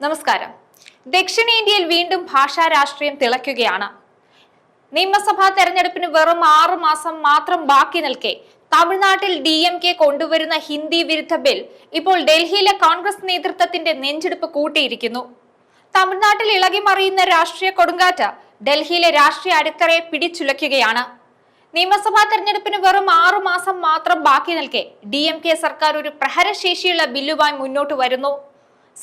നമസ്കാരം. ദക്ഷിണേന്ത്യയിൽ വീണ്ടും ഭാഷാ രാഷ്ട്രീയം തിളയ്ക്കുകയാണ്. നിയമസഭാ തെരഞ്ഞെടുപ്പിന് വെറും ആറു മാസം മാത്രം ബാക്കി നിൽക്കെ തമിഴ്നാട്ടിൽ ഡി എം കെ കൊണ്ടുവരുന്ന ഹിന്ദി വിരുദ്ധ ബിൽ ഇപ്പോൾ ഡൽഹിയിലെ കോൺഗ്രസ് നേതൃത്വത്തിന്റെ നെഞ്ചെടുപ്പ് കൂട്ടിയിരിക്കുന്നു. തമിഴ്നാട്ടിൽ ഇളകി മറിയുന്ന രാഷ്ട്രീയ കൊടുങ്കാറ്റ് ഡൽഹിയിലെ രാഷ്ട്രീയ അടിത്തറയെ പിടിച്ചുലയ്ക്കുകയാണ്. നിയമസഭാ തെരഞ്ഞെടുപ്പിന് വെറും ആറു മാസം മാത്രം ബാക്കി നിൽക്കെ ഡി എം കെ സർക്കാർ ഒരു പ്രഹരശേഷിയുള്ള ബില്ലുമായി മുന്നോട്ട് വരുന്നു.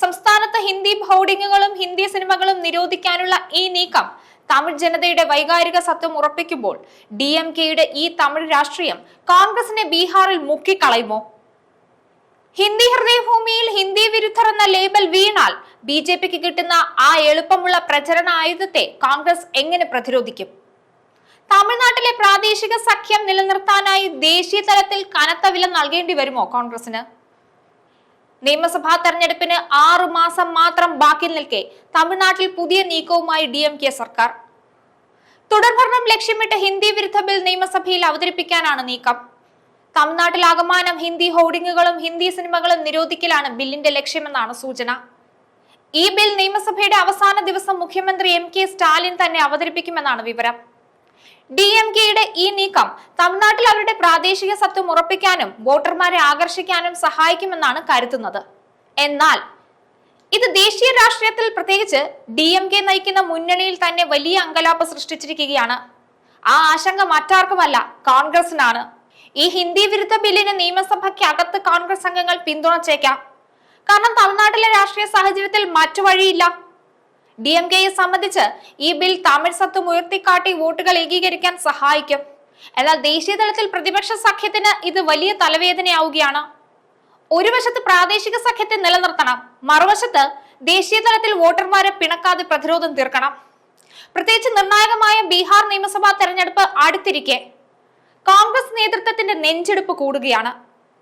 സംസ്ഥാനത്ത് ഹിന്ദി ഹോർഡിങ്ങുകളും ഹിന്ദി സിനിമകളും നിരോധിക്കാനുള്ള ഈ നീക്കം തമിഴ് ജനതയുടെ വൈകാരിക സത്വം ഉറപ്പിക്കുമ്പോൾ ഡി എം കെയുടെ ഈ തമിഴ് രാഷ്ട്രീയം കോൺഗ്രസിനെ ബീഹാറിൽ മുക്കിക്കളയുമോ? ഹിന്ദി ഹൃദയഭൂമിയിൽ ഹിന്ദി വിരുദ്ധർ എന്ന ലേബൽ വീണാൽ ബി ജെ പിക്ക് കിട്ടുന്ന ആ എളുപ്പമുള്ള പ്രചരണ ആയുധത്തെ കോൺഗ്രസ് എങ്ങനെ പ്രതിരോധിക്കും? തമിഴ്നാട്ടിലെ പ്രാദേശിക സഖ്യം നിലനിർത്താനായി ദേശീയ തലത്തിൽ കനത്ത വില നൽകേണ്ടി വരുമോ കോൺഗ്രസിന്? നിയമസഭാ തെരഞ്ഞെടുപ്പിന് ആറു മാസം മാത്രം ബാക്കി നിൽക്കെ തമിഴ്നാട്ടിൽ പുതിയ നീക്കവുമായി ഡി സർക്കാർ. തുടർഭരണം ലക്ഷ്യമിട്ട് ഹിന്ദി വിരുദ്ധ ബിൽ നിയമസഭയിൽ അവതരിപ്പിക്കാനാണ് നീക്കം. തമിഴ്നാട്ടിൽ ആകമാനം ഹിന്ദി ഹോർഡിങ്ങുകളും ഹിന്ദി സിനിമകളും നിരോധിക്കലാണ് ബില്ലിന്റെ ലക്ഷ്യമെന്നാണ് സൂചന. ഈ ബിൽ നിയമസഭയുടെ അവസാന ദിവസം മുഖ്യമന്ത്രി എം കെ സ്റ്റാലിൻ തന്നെ അവതരിപ്പിക്കുമെന്നാണ് വിവരം. ഡി എം കെയുടെ ഈ നീക്കം തമിഴ്നാട്ടിൽ അവരുടെ പ്രാദേശിക സത്വം ഉറപ്പിക്കാനും വോട്ടർമാരെ ആകർഷിക്കാനും സഹായിക്കുമെന്നാണ് കരുതുന്നത്. എന്നാൽ ഇത് ദേശീയ രാഷ്ട്രീയത്തിൽ പ്രത്യേകിച്ച് ഡി എം കെ നയിക്കുന്ന മുന്നണിയിൽ തന്നെ വലിയ അങ്കലാപ്പ് സൃഷ്ടിച്ചിരിക്കുകയാണ്. ആ ആശങ്ക മറ്റാർക്കുമല്ല കോൺഗ്രസിനാണ്. ഈ ഹിന്ദി വിരുദ്ധ ബില്ലിന് നിയമസഭയ്ക്ക് അകത്ത് കോൺഗ്രസ് അംഗങ്ങൾ പിന്തുണച്ചേക്കാം. കാരണം തമിഴ്നാട്ടിലെ രാഷ്ട്രീയ സാഹചര്യത്തിൽ മറ്റു വഴിയില്ല. ഡി എം കെയെ സംബന്ധിച്ച് ഈ ബിൽ തമിഴ് സത്വം ഉയർത്തിക്കാട്ടി വോട്ടുകൾ ഏകീകരിക്കാൻ സഹായിക്കും. എന്നാൽ ദേശീയ തലത്തിൽ പ്രതിപക്ഷ സഖ്യത്തിന് ഇത് വലിയ തലവേദനയാവുകയാണ്. ഒരു വശത്ത് പ്രാദേശിക സഖ്യത്തെ നിലനിർത്തണം മറുവശത്ത് ദേശീയ തലത്തിൽ വോട്ടർമാരെ പിണക്കാതെ പ്രതിരോധം തീർക്കണം. പ്രത്യേകിച്ച് നിർണായകമായ ബീഹാർ നിയമസഭാ തെരഞ്ഞെടുപ്പ് അടുത്തിരിക്കെ കോൺഗ്രസ് നേതൃത്വത്തിന്റെ നെഞ്ചെടുപ്പ് കൂടുകയാണ്.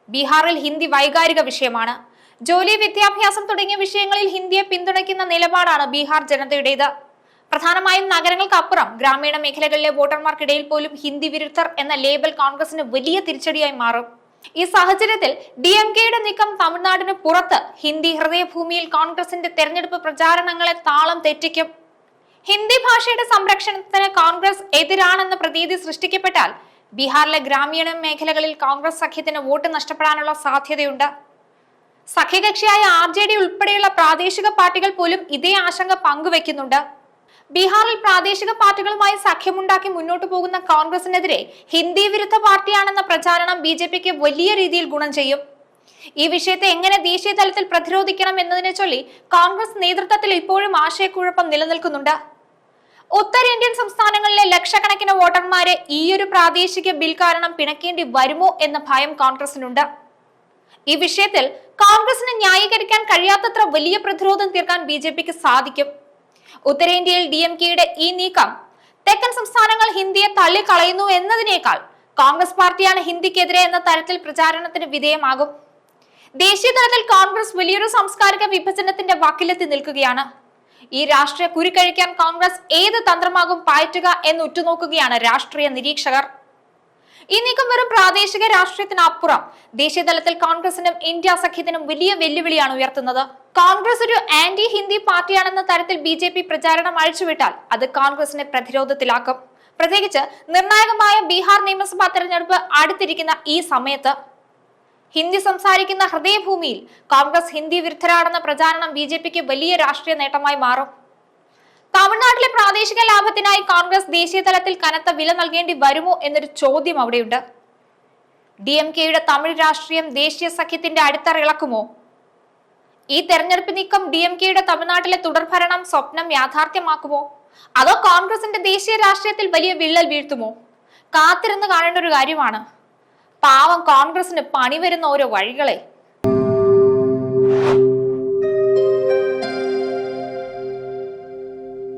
ബീഹാറിൽ ഹിന്ദി വൈകാരിക വിഷയമാണ്. ജോലി വിദ്യാഭ്യാസം തുടങ്ങിയ വിഷയങ്ങളിൽ ഹിന്ദിയെ പിന്തുണയ്ക്കുന്ന നിലപാടാണ് ബീഹാർ ജനതയുടേത്. പ്രധാനമായും നഗരങ്ങൾക്കപ്പുറം ഗ്രാമീണ മേഖലകളിലെ വോട്ടർമാർക്കിടയിൽ പോലും ഹിന്ദി വിരുദ്ധർ എന്ന ലേബൽ കോൺഗ്രസിന് വലിയ തിരിച്ചടിയായി മാറും. ഈ സാഹചര്യത്തിൽ ഡി എം കെയുടെ നീക്കം തമിഴ്നാടിന് പുറത്ത് ഹിന്ദി ഹൃദയഭൂമിയിൽ കോൺഗ്രസിന്റെ തെരഞ്ഞെടുപ്പ് പ്രചാരണങ്ങളെ താളം തെറ്റിക്കും. ഹിന്ദി ഭാഷയുടെ സംരക്ഷണത്തിന് കോൺഗ്രസ് എതിരാണെന്ന പ്രതീതി സൃഷ്ടിക്കപ്പെട്ടാൽ ബീഹാറിലെ ഗ്രാമീണ മേഖലകളിൽ കോൺഗ്രസ് സഖ്യത്തിന് വോട്ട് നഷ്ടപ്പെടാനുള്ള സാധ്യതയുണ്ട്. സഖ്യകക്ഷിയായ ആർ ജെ ഡി ഉൾപ്പെടെയുള്ള പ്രാദേശിക പാർട്ടികൾ പോലും ഇതേ ആശങ്ക പങ്കുവെക്കുന്നുണ്ട്. ബീഹാറിൽ പ്രാദേശിക പാർട്ടികളുമായി സഖ്യമുണ്ടാക്കി മുന്നോട്ടു പോകുന്ന കോൺഗ്രസിനെതിരെ ഹിന്ദി വിരുദ്ധ പാർട്ടിയാണെന്ന പ്രചാരണം ബി ജെ പിക്ക് വലിയ രീതിയിൽ ഗുണം ചെയ്യും. ഈ വിഷയത്തെ എങ്ങനെ ദേശീയ തലത്തിൽ പ്രതിരോധിക്കണം എന്നതിനെ ചൊല്ലി കോൺഗ്രസ് നേതൃത്വത്തിൽ ഇപ്പോഴും ആശയക്കുഴപ്പം നിലനിൽക്കുന്നുണ്ട്. ഉത്തരേന്ത്യൻ സംസ്ഥാനങ്ങളിലെ ലക്ഷക്കണക്കിന് വോട്ടർമാരെ ഈയൊരു പ്രാദേശിക ബിൽ കാരണം പിണക്കേണ്ടി വരുമോ എന്ന ഭയം കോൺഗ്രസിനുണ്ട്. ഈ വിഷയത്തിൽ കോൺഗ്രസിന് ന്യായീകരിക്കാൻ കഴിയാത്തത്ര വലിയ പ്രതിരോധം തീർക്കാൻ ബി ജെ പിക്ക് സാധിക്കും. ഉത്തരേന്ത്യയിൽ ഡി എം കെയുടെ ഈ നീക്കം തെക്കൻ സംസ്ഥാനങ്ങൾ ഹിന്ദിയെ തള്ളിക്കളയുന്നു എന്നതിനേക്കാൾ കോൺഗ്രസ് പാർട്ടിയാണ് ഹിന്ദിക്കെതിരെ എന്ന തരത്തിൽ പ്രചാരണത്തിന് വിധേയമാകും. ദേശീയ തലത്തിൽ കോൺഗ്രസ് വലിയൊരു സാംസ്കാരിക വിഭജനത്തിന്റെ വക്കിലെത്തി നിൽക്കുകയാണ്. ഈ രാഷ്ട്രീയ കുരുക്കഴിക്കാൻ കോൺഗ്രസ് ഏത് തന്ത്രമാകും പായറ്റുക എന്ന് ഉറ്റുനോക്കുകയാണ് രാഷ്ട്രീയ നിരീക്ഷകർ. ഈ നീക്കം വെറും പ്രാദേശിക രാഷ്ട്രീയത്തിനപ്പുറം. ദേശീയ തലത്തിൽ കോൺഗ്രസിനും ഇന്ത്യ സഖ്യത്തിനും വലിയ വെല്ലുവിളിയാണ് ഉയർത്തുന്നത്. കോൺഗ്രസ് ഒരു ആന്റി ഹിന്ദി പാർട്ടിയാണെന്ന തരത്തിൽ ബി ജെ പി പ്രചാരണം അഴിച്ചുവിട്ടാൽ അത് കോൺഗ്രസിനെ പ്രതിരോധത്തിലാക്കും. പ്രത്യേകിച്ച് നിർണായകമായ ബീഹാർ നിയമസഭാ തെരഞ്ഞെടുപ്പ് അടുത്തിരിക്കുന്ന ഈ സമയത്ത് ഹിന്ദി സംസാരിക്കുന്ന ഹൃദയഭൂമിയിൽ കോൺഗ്രസ് ഹിന്ദി വിരുദ്ധരാണെന്ന പ്രചാരണം ബി വലിയ രാഷ്ട്രീയ നേട്ടമായി മാറും. തമിഴ്നാട്ടിലെ പ്രാദേശിക ലാഭത്തിനായി കോൺഗ്രസ് ദേശീയ തലത്തിൽ കനത്ത വില നൽകേണ്ടി വരുമോ എന്നൊരു ചോദ്യം അവിടെയുണ്ട്. ഡി എം കെയുടെ തമിഴ് രാഷ്ട്രീയം ദേശീയ സഖ്യത്തിന്റെ അടിത്തറ ഇളക്കുമോ? ഈ തെരഞ്ഞെടുപ്പ് നീക്കം ഡി എം കെയുടെ തമിഴ്നാട്ടിലെ തുടർഭരണം സ്വപ്നം യാഥാർത്ഥ്യമാക്കുമോ? അതോ കോൺഗ്രസിന്റെ ദേശീയ രാഷ്ട്രീയത്തിൽ വലിയ വിള്ളൽ വീഴ്ത്തുമോ? കാത്തിരുന്ന് കാണേണ്ട ഒരു കാര്യമാണ്. പാവം കോൺഗ്രസിന് പണി വരുന്ന ഓരോ വഴികളെ